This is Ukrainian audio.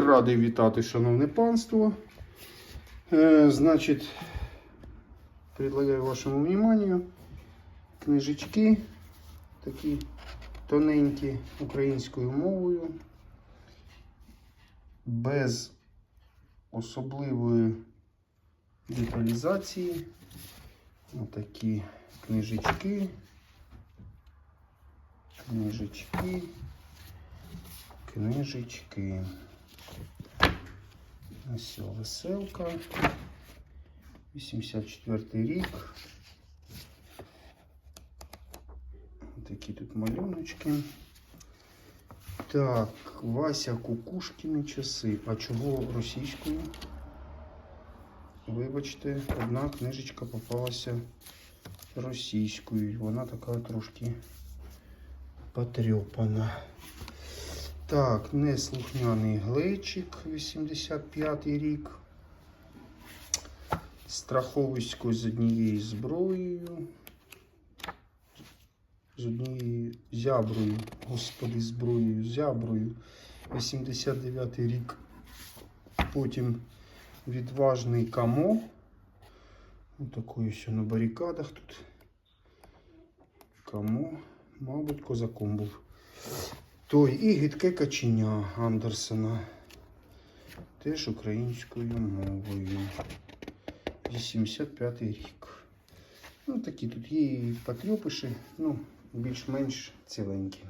Радий вітати, шановне панство. Е, значить, предлагаю вашому вниманию книжечки такі тоненькі українською мовою, без особливої деталізації. Отакі книжечки. Книжечки. Книжечки. Ось веселка. 84 рік. Такі тут малюночки. Так, Вася Кукушкіни часи. А чого російською? Вибачте, одна книжечка попалася російською. Вона така трошки потрьопана. Так, неслухняний глечик, 85 й рік. Страховисько з однією зброєю. З однією зяброю, господи, зброєю, зяброю. 89 й рік. Потім відважний камо. Такий ще на барикадах тут. Камо, мабуть, козаком був. Той і гидке каченя Андерсена. Теж українською мовою. 85 рік. Ну, такі тут є і потрьопиші, ну, більш-менш ціленькі.